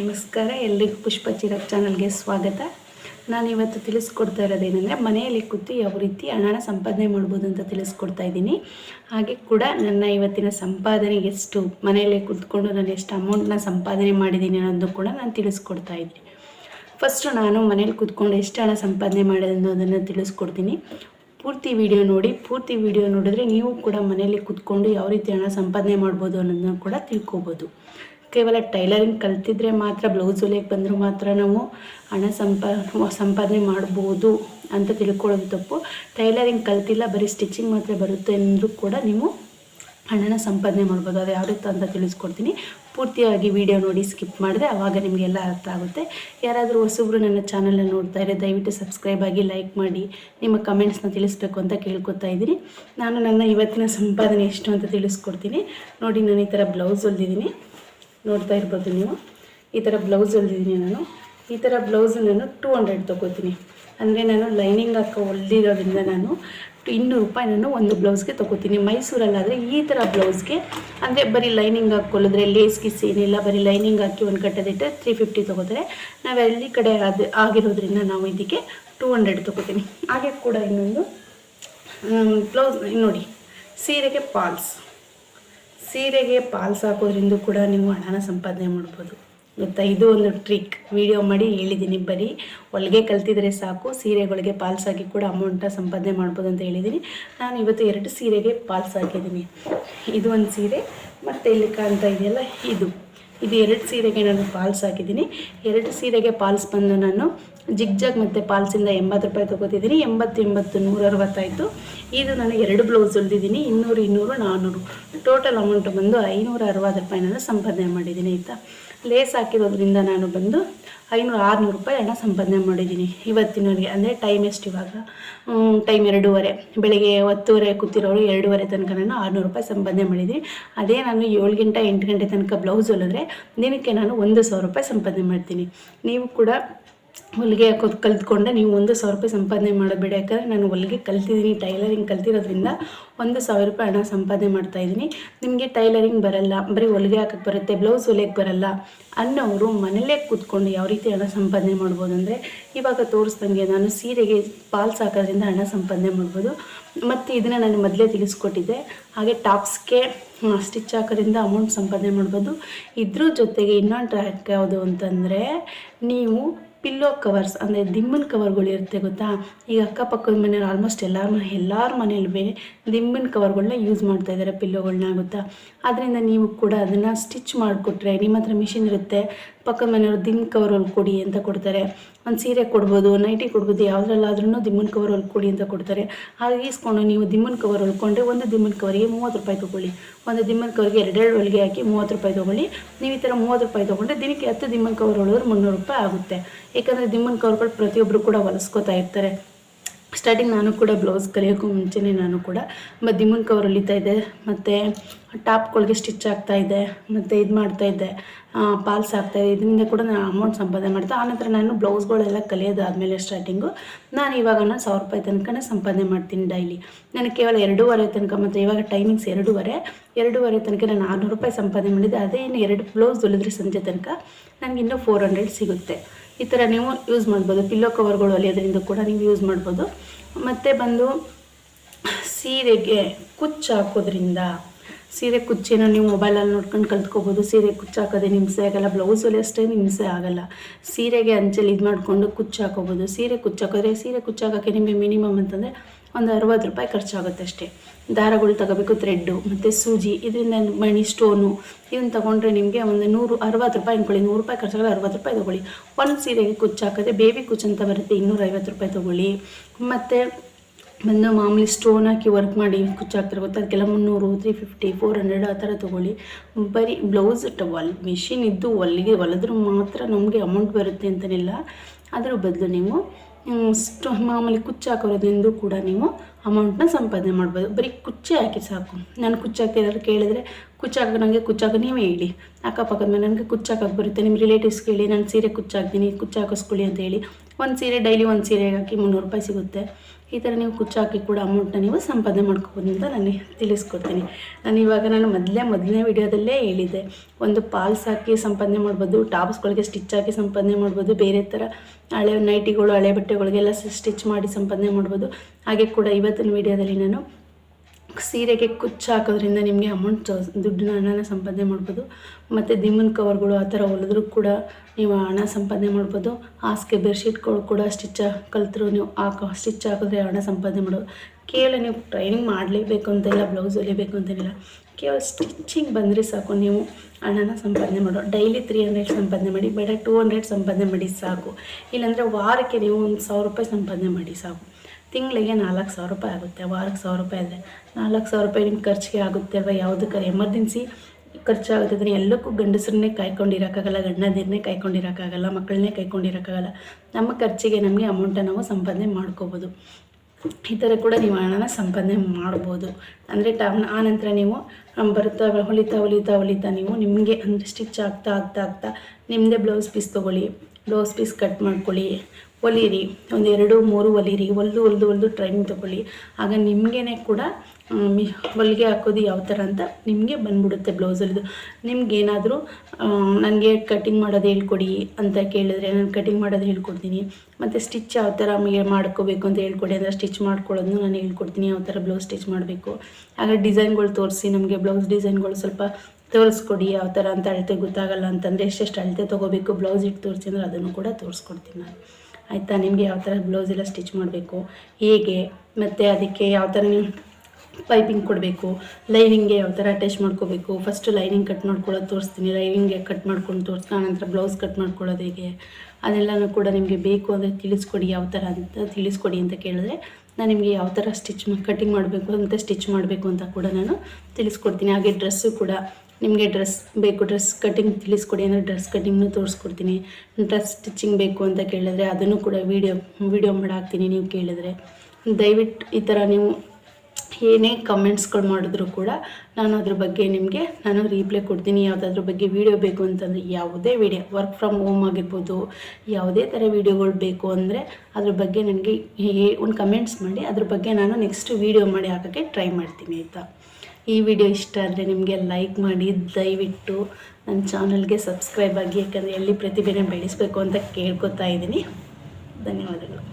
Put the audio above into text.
ನಮಸ್ಕಾರ, ಎಲ್ರಿಗೂ ಪುಷ್ಪ ಚಿರಕ್ ಚಾನಲ್ಗೆ ಸ್ವಾಗತ. ನಾನು ಇವತ್ತು ತಿಳಿಸ್ಕೊಡ್ತಾ ಇರೋದೇನೆಂದರೆ ಮನೆಯಲ್ಲಿ ಕೂತು ಯಾವ ರೀತಿ ಹಣನ ಸಂಪಾದನೆ ಮಾಡ್ಬೋದು ಅಂತ ತಿಳಿಸ್ಕೊಡ್ತಾ ಇದ್ದೀನಿ. ಹಾಗೆ ಕೂಡ ನನ್ನ ಇವತ್ತಿನ ಸಂಪಾದನೆ ಎಷ್ಟು, ಮನೆಯಲ್ಲೇ ಕೂತ್ಕೊಂಡು ನಾನು ಎಷ್ಟು ಅಮೌಂಟ್ನ ಸಂಪಾದನೆ ಮಾಡಿದ್ದೀನಿ ಅನ್ನೋದು ಕೂಡ ನಾನು ತಿಳಿಸ್ಕೊಡ್ತಾ ಇದ್ದೀನಿ. ಫಸ್ಟು ನಾನು ಮನೇಲಿ ಕೂತ್ಕೊಂಡು ಎಷ್ಟು ಹಣ ಸಂಪಾದನೆ ಮಾಡಿದೆ ಅನ್ನೋದನ್ನು ತಿಳಿಸ್ಕೊಡ್ತೀನಿ. ಪೂರ್ತಿ ವಿಡಿಯೋ ನೋಡಿ, ಪೂರ್ತಿ ವಿಡಿಯೋ ನೋಡಿದ್ರೆ ನೀವು ಕೂಡ ಮನೆಯಲ್ಲಿ ಕೂತ್ಕೊಂಡು ಯಾವ ರೀತಿ ಹಣ ಸಂಪಾದನೆ ಮಾಡ್ಬೋದು ಅನ್ನೋದನ್ನ ಕೂಡ ತಿಳ್ಕೊಬೋದು. ಕೇವಲ ಟೈಲರಿಂಗ್ ಕಲ್ತಿದ್ರೆ ಮಾತ್ರ, ಬ್ಲೌಸ್ ಹೊಲಿಯಕ್ಕೆ ಬಂದರೂ ಮಾತ್ರ ನಾವು ಹಣ ಸಂಪಾ, ಸಂಪಾದನೆ ಮಾಡ್ಬೋದು ಅಂತ ತಿಳ್ಕೊಳ್ಳೋದು ತಪ್ಪು. ಟೈಲರಿಂಗ್ ಕಲ್ತಿಲ್ಲ, ಬರೀ ಸ್ಟಿಚಿಂಗ್ ಮಾತ್ರ ಬರುತ್ತೆ ಅಂದರೂ ಕೂಡ ನೀವು ಹಣನ ಸಂಪಾದನೆ ಮಾಡ್ಬೋದು. ಅದು ಯಾವ ರೀತಿ ಅಂತ ತಿಳಿಸ್ಕೊಡ್ತೀನಿ. ಪೂರ್ತಿಯಾಗಿ ವಿಡಿಯೋ ನೋಡಿ ಸ್ಕಿಪ್ ಮಾಡಿದೆ ಆವಾಗ ನಿಮಗೆಲ್ಲ ಅರ್ಥ ಆಗುತ್ತೆ. ಯಾರಾದರೂ ಹೊಸಬ್ರು ನನ್ನ ಚಾನಲ್ನ ನೋಡ್ತಾ ಇದ್ದರೆ ದಯವಿಟ್ಟು ಸಬ್ಸ್ಕ್ರೈಬ್ ಆಗಿ ಲೈಕ್ ಮಾಡಿ, ನಿಮ್ಮ ಕಮೆಂಟ್ಸ್ನ ತಿಳಿಸ್ಬೇಕು ಅಂತ ಕೇಳ್ಕೊತಾ ಇದ್ದೀನಿ. ನಾನು ನನ್ನ ಇವತ್ತಿನ ಸಂಪಾದನೆ ಎಷ್ಟು ಅಂತ ತಿಳಿಸ್ಕೊಡ್ತೀನಿ. ನೋಡಿ ನಾನು ಈ ಥರ ಬ್ಲೌಸ್ ಹೊಲ್ದಿದ್ದೀನಿ. ನೋಡ್ತಾ ಇರ್ಬೋದು ನೀವು. ಈ ಥರ ಬ್ಲೌಸ್ ಹೊಲ್ದಿದ್ದೀನಿ ನಾನು. ಈ ಥರ ಬ್ಲೌಸ್ ನಾನು ಟೂ ಹಂಡ್ರೆಡ್ ತೊಗೋತೀನಿ. ಅಂದರೆ ನಾನು ಲೈನಿಂಗ್ ಹಾಕೋ ಹೊಲ್ದಿರೋದ್ರಿಂದ ನಾನು ಇನ್ನೂರು ರೂಪಾಯಿ ನಾನು ಒಂದು ಬ್ಲೌಸ್ಗೆ ತೊಗೋತೀನಿ. ಮೈಸೂರಲ್ಲಾದರೆ ಈ ಥರ ಬ್ಲೌಸ್ಗೆ ಅಂದರೆ ಬರೀ ಲೈನಿಂಗ್ ಹಾಕ್ಕೊಳ್ಳಿದ್ರೆ ಲೇಸ್ ಕಿಸ್ ಏನಿಲ್ಲ ಬರೀ ಲೈನಿಂಗ್ ಹಾಕಿ ಒಂದು ಕಟ್ಟದಿಟ್ಟರೆ ತ್ರೀ ಫಿಫ್ಟಿ ತೊಗೋತಾರೆ. ನಾವು ಹಳ್ಳಿ ಕಡೆ ಅದು ಆಗಿರೋದ್ರಿಂದ ನಾವು ಇದಕ್ಕೆ ಟೂ ಹಂಡ್ರೆಡ್ ತೊಗೋತೀನಿ. ಹಾಗೆ ಕೂಡ ಇನ್ನೊಂದು ಬ್ಲೌಸ್ ನೋಡಿ, ಸೀರೆಗೆ ಪಾಲ್ಸ್. ಸೀರೆಗೆ ಪಾಲ್ಸ್ ಹಾಕೋದ್ರಿಂದ ಕೂಡ ನೀವು ಹಣನ ಸಂಪಾದನೆ ಮಾಡ್ಬೋದು. ಗೊತ್ತಾ? ಇದು ಒಂದು ಟ್ರಿಕ್ ವಿಡಿಯೋ ಮಾಡಿ ಹೇಳಿದ್ದೀನಿ, ಬರೀ. ಹೊಲಿಗೆ ಕಲ್ತಿದ್ರೆ ಸಾಕು, ಸೀರೆಗಳಿಗೆ ಪಾಲ್ಸ್ ಹಾಕಿ ಕೂಡ ಅಮೌಂಟ ಸಂಪಾದನೆ ಮಾಡ್ಬೋದು ಅಂತ ಹೇಳಿದ್ದೀನಿ. ನಾನು ಇವತ್ತು ಎರಡು ಸೀರೆಗೆ ಪಾಲ್ಸ್ ಹಾಕಿದ್ದೀನಿ ಇದು ಒಂದು ಸೀರೆ, ಮತ್ತು ಇಲ್ಲಿ ಕಾಣ್ತಾ ಇದೆಯಲ್ಲ, ಇದು. ಇದು ಎರಡು ಸೀರೆಗೆ ನಾನು ಪಾಲ್ಸ್ ಹಾಕಿದ್ದೀನಿ ಎರಡು ಸೀರೆಗೆ ಪಾಲ್ಸ್ ಬಂದು ನಾನು ಜಿಗ್ಜಾಗ್ ಮತ್ತು ಪಾಲ್ಸಿಂದ ಎಂಬತ್ತು ರೂಪಾಯಿ ತೊಗೋತಿದ್ದೀನಿ. ಎಂಬತ್ತು ಎಂಬತ್ತು ನೂರ ಅರವತ್ತಾಯಿತು ಇದು ನಾನು ಎರಡು ಬ್ಲೌಸ್ ಹೊಲ್ದಿದ್ದೀನಿ ಇನ್ನೂರು ಇನ್ನೂರು ನಾನ್ನೂರು ಟೋಟಲ್ ಅಮೌಂಟ್ ಬಂದು ಐನೂರ ಅರವತ್ತು ರೂಪಾಯಿ ನಾನು ಸಂಪಾದನೆ ಮಾಡಿದ್ದೀನಿ, ಆಯಿತಾ? ಲೇಸ್ ಹಾಕಿರೋದ್ರಿಂದ ನಾನು ಬಂದು ಐನೂರು ಆರುನೂರು ರೂಪಾಯಿ ಹಣ ಸಂಪಾದನೆ ಮಾಡಿದ್ದೀನಿ. ಇವತ್ತಿನವರೆಗೆ, ಅಂದರೆ ಟೈಮ್ ಎಷ್ಟು ಇವಾಗ? ಟೈಮ್ ಎರಡೂವರೆ. ಬೆಳಿಗ್ಗೆ ಹತ್ತುವರೆ ಕೂತಿರೋರು ಎರಡೂವರೆ ತನಕ ನಾನು ಆರುನೂರು ರೂಪಾಯಿ ಸಂಪಾದನೆ ಮಾಡಿದ್ದೀನಿ. ಅದೇ ನಾನು ಏಳು ಗಂಟೆ ಎಂಟು ಗಂಟೆ ತನಕ ಬ್ಲೌಸ್ ಹೊಲಿದ್ರೆ ದಿನಕ್ಕೆ ನಾನು ಒಂದು ಸಾವಿರ ರೂಪಾಯಿ ಸಂಪಾದನೆ ಮಾಡ್ತೀನಿ. ನೀವು ಕೂಡ ಹೊಲಿಗೆ ಹಾಕೋದು ಕಲ್ತ್ಕೊಂಡೆ. ನೀವು ಒಂದು ಸಾವಿರ ರೂಪಾಯಿ ಸಂಪಾದನೆ ಮಾಡಬೇಡಿ ಯಾಕಂದರೆ ನಾನು ಹೊಲಿಗೆ ಕಲ್ತಿದ್ದೀನಿ, ಟೈಲರಿಂಗ್ ಕಲ್ತಿರೋದ್ರಿಂದ ಒಂದು ಸಾವಿರ ರೂಪಾಯಿ ಹಣ ಸಂಪಾದನೆ ಮಾಡ್ತಾಯಿದ್ದೀನಿ ನಿಮಗೆ ಟೈಲರಿಂಗ್ ಬರಲ್ಲ, ಬರೀ ಹೊಲಿಗೆ ಹಾಕಕ್ಕೆ ಬರುತ್ತೆ, ಬ್ಲೌಸ್ ಹೊಲಿಯಕ್ಕೆ ಬರಲ್ಲ ಅನ್ನೋರು ಮನೇಲೇ ಕೂತ್ಕೊಂಡು ಯಾವ ರೀತಿ ಹಣ ಸಂಪಾದನೆ ಮಾಡ್ಬೋದು ಅಂದರೆ ಇವಾಗ ತೋರಿಸ್ದಂಗೆ ನಾನು ಸೀರೆಗೆ ಪಾಲ್ಸ್ ಹಾಕೋದ್ರಿಂದ ಹಣ ಸಂಪಾದನೆ ಮಾಡ್ಬೋದು. ಮತ್ತು ಇದನ್ನು ನಾನು ಮೊದಲೇ ತಿಳಿಸ್ಕೊಟ್ಟಿದ್ದೆ. ಹಾಗೆ ಟಾಪ್ಸ್ಗೆ ಸ್ಟಿಚ್ ಹಾಕೋದ್ರಿಂದ ಅಮೌಂಟ್ ಸಂಪಾದನೆ ಮಾಡ್ಬೋದು. ಇದ್ರ ಜೊತೆಗೆ ಇನ್ನೊಂದು ಟ್ರ್ಯಾಕ್ ಯಾವುದು ಅಂತಂದರೆ, ನೀವು ಪಿಲ್ಲೋ ಕವರ್ಸ್ ಅಂದರೆ ದಿಂಬಿನ ಕವರ್ಗಳು ಇರುತ್ತೆ ಗೊತ್ತಾ? ಈಗ ಅಕ್ಕಪಕ್ಕದ ಮನೆಯವ್ರು ಆಲ್ಮೋಸ್ಟ್ ಎಲ್ಲರ ಮನೆ ಎಲ್ಲರ ಬೇರೆ ದಿಂಬಿನ ಕವರ್ಗಳನ್ನ ಯೂಸ್ ಮಾಡ್ತಾ ಇದ್ದಾರೆ ಪಿಲ್ಲೋಗಳನ್ನ ಗೊತ್ತಾ? ಅದರಿಂದ ನೀವು ಕೂಡ ಅದನ್ನು ಸ್ಟಿಚ್ ಮಾಡಿಕೊಟ್ರೆ, ನಿಮ್ಮ ಹತ್ರ ಮಿಷಿನ್ ಇರುತ್ತೆ ಪಕ್ಕದ ಮನೆಯವರು ದಿಮ್ ಕವರ್ ಹೊಲ್ಕೊಡಿ ಅಂತ ಕೊಡ್ತಾರೆ. ಒಂದು ಸೀರೆ ಕೊಡ್ಬೋದು ನೈಟಿ ಕೊಡ್ಬೋದು ಯಾವುದ್ರಲ್ಲಾದ್ರೂ ದಿಮ್ಮನ್ ಕವರ್ ಹೊಲ್ಕೊಡಿ ಅಂತ ಕೊಡ್ತಾರೆ. ಹಾಗೆ ಈಸ್ಕೊಂಡು ನೀವು ದಿಮ್ಮನ್ ಕವರ್ ಹೊಲ್ಕೊಂಡ್ರೆ ಒಂದು ದಿಮ್ಮನ್ ಕವರಿಗೆ ಮೂವತ್ತು ರೂಪಾಯಿ ತೊಗೊಳ್ಳಿ. ಒಂದು ದಿಮ್ಮನ್ ಕವರ್ಗೆ ಎರಡೆರಡು ಹೊಲಿಗೆ ಹಾಕಿ ಮೂವತ್ತು ರೂಪಾಯಿ ತೊಗೊಳ್ಳಿ. ನೀವು ಈ ಥರ ಮೂವತ್ತು ರೂಪಾಯಿ ತೊಗೊಂಡ್ರೆ ದಿನಕ್ಕೆ ಹತ್ತು ದಿಮ್ಮನ್ ಕವರ್ ಹೊಲಿದ್ರೆ ಮುನ್ನೂರು ರೂಪಾಯಿ ಆಗುತ್ತೆ. ಏಕೆಂದರೆ ದಿಮ್ಮನ್ ಕವರ್ಗಳು ಪ್ರತಿಯೊಬ್ಬರು ಕೂಡ ಹೊಲಿಸ್ಕೋತಾ ಇರ್ತಾರೆ. ಸ್ಟಾರ್ಟಿಂಗ್ ನಾನು ಕೂಡ ಬ್ಲೌಸ್ ಕಲಿಯೋಕ್ಕೂ ಮುಂಚೆನೇ ನಾನು ಕೂಡ ಮತ್ತು ದಿಮ್ಮನ್ ಕವರ್ ಹೊಲಿತಾ ಇದ್ದೆ. ಮತ್ತು ಟಾಪ್ಗಳಿಗೆ ಸ್ಟಿಚ್ ಆಗ್ತಾಯಿದ್ದೆ ಮತ್ತು ಇದು ಮಾಡ್ತಾ ಇದ್ದೆ. ಪಾಲ್ಸ್ ಆಗ್ತಾಯಿದೆ ಇದರಿಂದ ಕೂಡ ನಾನು ಅಮೌಂಟ್ ಸಂಪಾದನೆ ಮಾಡ್ತಾ ಆನಂತರ ನಾನು ಬ್ಲೌಸ್ಗಳೆಲ್ಲ ಕಲಿಯೋದಾದಮೇಲೆ ಸ್ಟಾರ್ಟಿಂಗು ನಾನು ಇವಾಗ ನಾನು ಸಾವಿರ ರೂಪಾಯಿ ತನಕನೇ ಸಂಪಾದನೆ ಮಾಡ್ತೀನಿ ಡೈಲಿ ನನಗೆ ಕೇವಲ ಎರಡೂವರೆ ತನಕ ಮತ್ತು ಇವಾಗ ಟೈಮಿಂಗ್ಸ್ ಎರಡೂವರೆ. ಎರಡೂವರೆ ತನಕ ನಾನು ಆರುನೂರು ರೂಪಾಯಿ ಸಂಪಾದನೆ ಮಾಡಿದ್ದೆ ಅದೇ ಇನ್ನು ಎರಡು ಬ್ಲೌಸ್ ಹೊಲಿದ್ರೆ ಸಂಜೆ ತನಕ ನನಗೆ ಇನ್ನೂ ಫೋರ್ ಹಂಡ್ರೆಡ್ ಸಿಗುತ್ತೆ. ಈ ಥರ ನೀವು ಯೂಸ್ ಮಾಡ್ಬೋದು. ಪಿಲ್ಲೋ ಕವರ್ಗಳು ಹೊಲಿಯೋದ್ರಿಂದ ಕೂಡ ನೀವು ಯೂಸ್ ಮಾಡ್ಬೋದು. ಮತ್ತು ಬಂದು ಸೀರೆಗೆ ಕುಚ್ಚು ಹಾಕೋದ್ರಿಂದ ಸೀರೆ ಕುಚ್ಚೇನೋ ನೀವು ಮೊಬೈಲಲ್ಲಿ ನೋಡ್ಕೊಂಡು ಕಲ್ತ್ಕೋಬೋದು. ಸೀರೆ ಕುಚ್ಚು ಹಾಕೋದೆ ಆಗಲ್ಲ ಬ್ಲೌಸ್ ಅಷ್ಟೇ ನಿಮಿಸೆ ಆಗಲ್ಲ. ಸೀರೆಗೆ ಅಂಚಲ್ಲಿ ಇದು ಮಾಡಿಕೊಂಡು ಕುಚ್ಚು ಹಾಕೋಬೋದು ಸೀರೆ ಕುಚ್ಚು ಹಾಕೋದ್ರೆ ಸೀರೆ ಕುಚ್ಚು ಹಾಕೋಕ್ಕೆ ನಿಮಗೆ ಮಿನಿಮಮ್ ಅಂತಂದರೆ ಒಂದು ಅರವತ್ತು ರೂಪಾಯಿ ಖರ್ಚಾಗುತ್ತೆ ಅಷ್ಟೇ. ದಾರಗಳು ತಗೋಬೇಕು ಥ್ರೆಡ್ಡು ಮತ್ತು ಸೂಜಿ, ಇದರಿಂದ ಮಣಿ ಸ್ಟೋನು ಇದನ್ನು ತೊಗೊಂಡ್ರೆ ನಿಮಗೆ ಒಂದು ನೂರು, ಅರವತ್ತು ರೂಪಾಯಿ ಅಂದ್ಕೊಳ್ಳಿ ನೂರು ರೂಪಾಯಿ ಖರ್ಚಾಗಲ್ಲ, ಅರವತ್ತು ರೂಪಾಯಿ ತೊಗೊಳ್ಳಿ. ಒಂದು ಸೀರೆಗೆ ಕುಚ್ಚು ಹಾಕಿದ್ರೆ ಬೇಬಿ ಕುಚ್ಚು ಅಂತ ಬರುತ್ತೆ, ಇನ್ನೂರೈವತ್ತು ರೂಪಾಯಿ ತೊಗೊಳ್ಳಿ. ಮತ್ತು ಬಂದು ಮಾಮೂಲಿ ಸ್ಟೋನ್ ಹಾಕಿ ವರ್ಕ್ ಮಾಡಿ ಕುಚ್ಚು ಹಾಕ್ತಾರೆ ಗೊತ್ತಾ? ಅದಕ್ಕೆಲ್ಲ ಮುನ್ನೂರು ತ್ರೀ ಫಿಫ್ಟಿ ಫೋರ್ ಹಂಡ್ರೆಡ್ ಆ ಥರ ತೊಗೊಳ್ಳಿ. ಬರೀ ಬ್ಲೌಸ್ ಟವಲ್ ಮಿಷಿನ್ ಇದ್ದು ಹೊಲಿಗೆ ಹೊಲಿದ್ರೂ ಮಾತ್ರ ನಮಗೆ ಅಮೌಂಟ್ ಬರುತ್ತೆ ಅಂತನಿಲ್ಲ. ಅದರ ಬದಲು ನೀವು ಸ್ಟೋ ಮಾಮೂಲಿ ಕುಚ್ಚು ಹಾಕೋದ್ರಿಂದ ಕೂಡ ನೀವು ಅಮೌಂಟ್ನ ಸಂಪಾದನೆ ಮಾಡ್ಬೋದು. ಬರೀ ಕುಚ್ಚೆ ಹಾಕಿ ಸಾಕು. ನಾನು ಕುಚ್ಚು ಹಾಕ್ತಿರೋರು ಕೇಳಿದ್ರೆ ಕುಚ್ಚು ಹಾಕೋ ನನಗೆ ಕುಚ್ಚು ಹಾಕೋ ನೀವೇ ಹೇಳಿ. ಅಕ್ಕಪಕ್ಕದ ಮೇಲೆ ನನಗೆ ಕುಚ್ಚು ಹಾಕೋಕೆ ಬರುತ್ತೆ. ನಿಮ್ಮ ರಿಲೇಟಿವ್ಸ್ ಕೇಳಿ, ನಾನು ಸೀರೆ ಕುಚ್ಚು ಹಾಕ್ತೀನಿ ಕುಚ್ಚು ಹಾಕಿಸ್ಕೊಳ್ಳಿ ಅಂತ ಹೇಳಿ. ಒಂದು ಸೀರೆ, ಡೈಲಿ ಒಂದು ಸೀರೆ ಹಾಕಿ ಮುನ್ನೂರು ರೂಪಾಯಿ ಸಿಗುತ್ತೆ. ಈ ಥರ ನೀವು ಕುಚ್ಚಾಕಿ ಕೂಡ ಅಮೌಂಟ್ನ ನೀವು ಸಂಪಾದನೆ ಮಾಡ್ಕೋಬೋದು ಅಂತ ನಾನು ತಿಳಿಸ್ಕೊಡ್ತೀನಿ. ನಾನು ಇವಾಗ ನಾನು ಮೊದಲೇ ಮೊದಲನೇ ವಿಡಿಯೋದಲ್ಲೇ ಹೇಳಿದ್ದೆ. ಒಂದು ಪಾಲ್ಸ್ ಹಾಕಿ ಸಂಪಾದನೆ ಮಾಡ್ಬೋದು, ಟಾಪ್ಸ್ಗಳಿಗೆ ಸ್ಟಿಚ್ ಹಾಕಿ ಸಂಪಾದನೆ ಮಾಡ್ಬೋದು, ಬೇರೆ ಥರ ಹಳೆ ನೈಟಿಗಳು, ಹಳೆ ಬಟ್ಟೆಗಳಿಗೆಲ್ಲ ಸ್ಟಿಚ್ ಮಾಡಿ ಸಂಪಾದನೆ ಮಾಡ್ಬೋದು. ಹಾಗೆ ಕೂಡ ಇವತ್ತಿನ ವಿಡಿಯೋದಲ್ಲಿ ನಾನು ಸೀರೆಗೆ ಕುಚ್ಚು ಹಾಕೋದ್ರಿಂದ ನಿಮಗೆ ಅಮೌಂಟ್ ದುಡ್ಡನ್ನ ಹಣನ ಸಂಪಾದನೆ ಮಾಡ್ಬೋದು. ಮತ್ತು ದಿಮ್ಮನ ಕವರ್ಗಳು ಆ ಥರ ಹೊಲಿದ್ರೂ ಕೂಡ ನೀವು ಹಣ ಸಂಪಾದನೆ ಮಾಡ್ಬೋದು. ಹಾಸಿಗೆ ಬೆಡ್ಶೀಟ್ಗಳು ಕೂಡ ಸ್ಟಿಚ್ ಕಲಿತರು ನೀವು ಹಾಕೋ ಸ್ಟಿಚ್ ಹಾಕಿದ್ರೆ ಹಣ ಸಂಪಾದನೆ ಮಾಡೋದು ಕೇವಲ ನೀವು ಟ್ರೈನಿಂಗ್ ಮಾಡಲೇಬೇಕು ಅಂತಿಲ್ಲ ಬ್ಲೌಸ್ ಹೊಲಿಬೇಕು ಇಲ್ಲ ಕೇವಲ ಸ್ಟಿಚಿಂಗ್ ಬಂದರೆ ಸಾಕು, ನೀವು ಹಣನ ಸಂಪಾದನೆ ಮಾಡೋ ಡೈಲಿ ತ್ರೀ ಹಂಡ್ರೆಡ್ ಸಂಪಾದನೆ ಮಾಡಿ, ಬೇಡ ಟೂ ಹಂಡ್ರೆಡ್ ಸಂಪಾದನೆ ಮಾಡಿ ಸಾಕು. ಇಲ್ಲಾಂದರೆ ವಾರಕ್ಕೆ ನೀವು ಒಂದು ಸಾವಿರ ರೂಪಾಯಿ ಸಂಪಾದನೆ ಮಾಡಿ ಸಾಕು. ತಿಂಗಳಿಗೆ ನಾಲ್ಕು ಸಾವಿರ ರೂಪಾಯಿ ಆಗುತ್ತೆ ವಾರಕ್ಕೆ ಸಾವಿರ ರೂಪಾಯಿ ಆದರೆ ನಾಲ್ಕು ಸಾವಿರ ರೂಪಾಯಿ ನಿಮ್ಮ ಖರ್ಚಿಗೆ ಆಗುತ್ತೆ ಅಲ್ವಾ ಯಾವುದಕ್ಕೆ? ಎಮರ್ಜೆನ್ಸಿ ಖರ್ಚಾಗುತ್ತೆ ಅಂದರೆ ಎಲ್ಲಕ್ಕೂ ಗಂಡಸರನ್ನೇ ಕಾಯ್ಕೊಂಡಿರೋಕ್ಕಾಗಲ್ಲ ಗಂಡದಿರನ್ನೇ ಕಾಯ್ಕೊಂಡಿರೋಕ್ಕಾಗಲ್ಲ, ಮಕ್ಕಳನ್ನೇ ಕಾಯ್ಕೊಂಡಿರೋಕ್ಕಾಗಲ್ಲ. ನಮ್ಮ ಖರ್ಚಿಗೆ ನಮಗೆ ಅಮೌಂಟನ್ನು ನಾವು ಸಂಪಾದನೆ ಮಾಡ್ಕೋಬೋದು. ಈ ಥರ ಕೂಡ ನೀವು ಹಣನ ಸಂಪಾದನೆ ಮಾಡ್ಬೋದು. ಅಂದರೆ ಟಮ್ ಆ ನಂತರ ನೀವು ಬರುತ್ತಾ, ಹೊಲಿತಾ ಹೊಲಿತಾ ಹೊಲಿತಾ ನೀವು ನಿಮಗೆ ಅಂದರೆ ಸ್ಟಿಚ್ ಆಗ್ತಾ ಆಗ್ತಾ ಆಗ್ತಾ ನಿಮ್ಮದೇ ಬ್ಲೌಸ್ ಪೀಸ್ ತೊಗೊಳ್ಳಿ ಬ್ಲೌಸ್ ಪೀಸ್ ಕಟ್ ಮಾಡ್ಕೊಳ್ಳಿ ಹೊಲೀರಿ ಒಂದು ಎರಡು, ಮೂರು ಒಲಿಯಿರಿ. ಒಲ್ದು ಒಲ್ದು ಒಲ್ದು ಟ್ರೈನಿಂಗ್ ತೊಗೊಳ್ಳಿ. ಆಗ ನಿಮಗೇನೆ ಕೂಡ ಮಿ, ಹೊಲಿಗೆ ಹಾಕೋದು ಯಾವ ಥರ ಅಂತ ನಿಮಗೆ ಬಂದ್ಬಿಡುತ್ತೆ ಬ್ಲೌಸಲ್ಲಿದು. ನಿಮ್ಗೇನಾದರೂ ನನಗೆ ಕಟಿಂಗ್ ಮಾಡೋದು ಹೇಳ್ಕೊಡಿ ಅಂತ ಕೇಳಿದ್ರೆ ನಾನು ಕಟಿಂಗ್ ಮಾಡೋದು ಹೇಳ್ಕೊಡ್ತೀನಿ. ಮತ್ತು ಸ್ಟಿಚ್ ಯಾವ ಥರ ಮಾಡ್ಕೋಬೇಕು ಅಂತ ಹೇಳ್ಕೊಡಿ ಅಂದರೆ ಸ್ಟಿಚ್ ಮಾಡ್ಕೊಳ್ಳೋದನ್ನು ನಾನು ಹೇಳ್ಕೊಡ್ತೀನಿ ಯಾವ ಥರ ಬ್ಲೌಸ್ ಸ್ಟಿಚ್ ಮಾಡಬೇಕು. ಆಗ ಡಿಸೈನ್ಗಳು ತೋರಿಸಿ ನಮಗೆ ಬ್ಲೌಸ್ ಡಿಸೈನ್ಗಳು ಸ್ವಲ್ಪ ತೋರಿಸ್ಕೊಡಿ ಯಾವ ಥರ ಅಂತ ಅಳತೆ ಗೊತ್ತಾಗಲ್ಲ ಅಂತಂದರೆ ಎಷ್ಟೆಷ್ಟು ಅಳತೆ ತೊಗೋಬೇಕು ಬ್ಲೌಸ್ ಇಟ್ಟು ತೋರಿಸಿ ಅಂದರೆ ಅದನ್ನು ಕೂಡ ತೋರಿಸ್ಕೊಡ್ತೀನಿ ನಾನು. ಆಯಿತಾ? ನಿಮಗೆ ಯಾವ ಥರ ಬ್ಲೌಸ್ ಎಲ್ಲ ಸ್ಟಿಚ್ ಮಾಡಬೇಕು? ಹೇಗೆ? ಮತ್ತು ಅದಕ್ಕೆ ಯಾವ ಥರ ನೀವು ಪೈಪಿಂಗ್ ಕೊಡಬೇಕು? ಲೈನಿಂಗ್ಗೆ ಯಾವ ಥರ ಅಟ್ಯಾಚ್ ಮಾಡ್ಕೋಬೇಕು? ಫಸ್ಟ್ ಲೈನಿಂಗ್ ಕಟ್ ಮಾಡ್ಕೊಳ್ಳೋದು ತೋರಿಸ್ತೀನಿ. ಲೈನಿಂಗ್ಗೆ ಕಟ್ ಮಾಡ್ಕೊಂಡು ತೋರಿಸ್ತಾ ನಂತರ ಬ್ಲೌಸ್ ಕಟ್ ಮಾಡ್ಕೊಳ್ಳೋದು ಹೇಗೆ? ಅದೆಲ್ಲನೂ ಕೂಡ ನಿಮಗೆ ಬೇಕು ಅಂದರೆ ತಿಳಿಸ್ಕೊಡಿ ಯಾವ ಥರ ಅಂತ, ತಿಳಿಸ್ಕೊಡಿ ಅಂತ ಕೇಳಿದ್ರೆ ನಾನು ನಿಮಗೆ ಯಾವ ಥರ ಸ್ಟಿಚ್ ಕಟಿಂಗ್ ಮಾಡಬೇಕು ಅಂತ ಸ್ಟಿಚ್ ಮಾಡಬೇಕು ಅಂತ ಕೂಡ ನಾನು ತಿಳಿಸ್ಕೊಡ್ತೀನಿ. ಹಾಗೆ ಡ್ರೆಸ್ಸು ಕೂಡ ನಿಮಗೆ ಡ್ರೆಸ್ ಬೇಕು, ಡ್ರೆಸ್ ಕಟಿಂಗ್ ತಿಳಿಸ್ಕೊಡಿ ಅಂದರೆ ಡ್ರೆಸ್ ಕಟಿಂಗ್ನು ತೋರಿಸ್ಕೊಡ್ತೀನಿ. ಡ್ರೆಸ್ ಸ್ಟಿಚಿಂಗ್ ಬೇಕು ಅಂತ ಕೇಳಿದ್ರೆ ಅದನ್ನು ಕೂಡ ವೀಡಿಯೋ ವೀಡಿಯೋ ಮಾಡಾಕ್ತೀನಿ ನೀವು ಕೇಳಿದ್ರೆ. ದಯವಿಟ್ಟು ಈ ಥರ ನೀವು ಏನೇ ಕಮೆಂಟ್ಸ್ಗಳು ಮಾಡಿದ್ರು ಕೂಡ ನಾನು ಅದ್ರ ಬಗ್ಗೆ ನಿಮಗೆ, ನಾನು ರೀಪ್ಲೈ ಕೊಡ್ತೀನಿ. ಯಾವುದಾದ್ರ ಬಗ್ಗೆ ವೀಡಿಯೋ ಬೇಕು ಅಂತಂದರೆ ಯಾವುದೇ ವೀಡಿಯೋ, ವರ್ಕ್ ಫ್ರಮ್ ಹೋಮ್ ಆಗಿರ್ಬೋದು, ಯಾವುದೇ ಥರ ವೀಡಿಯೋಗಳು ಬೇಕು ಅಂದರೆ ಅದ್ರ ಬಗ್ಗೆ ನನಗೆ ಒಂದು ಕಮೆಂಟ್ಸ್ ಮಾಡಿ, ಅದ್ರ ಬಗ್ಗೆ ನಾನು ನೆಕ್ಸ್ಟ್ ವೀಡಿಯೋ ಮಾಡಿ ಹಾಕೋಕ್ಕೆ ಟ್ರೈ ಮಾಡ್ತೀನಿ, ಆಯಿತಾ? ಈ ವಿಡಿಯೋ ಇಷ್ಟ ಆದರೆ ನಿಮಗೆ ಲೈಕ್ ಮಾಡಿ, ದಯವಿಟ್ಟು ನನ್ನ ಚಾನಲ್ಗೆ ಸಬ್ಸ್ಕ್ರೈಬ್ ಆಗಿ, ಯಾಕಂದರೆ ಎಲ್ಲಿ ಪ್ರತಿಭೆನ ಬೆಳೆಸಬೇಕು ಅಂತ ಕೇಳ್ಕೊತಾ ಇದ್ದೀನಿ. ಧನ್ಯವಾದಗಳು.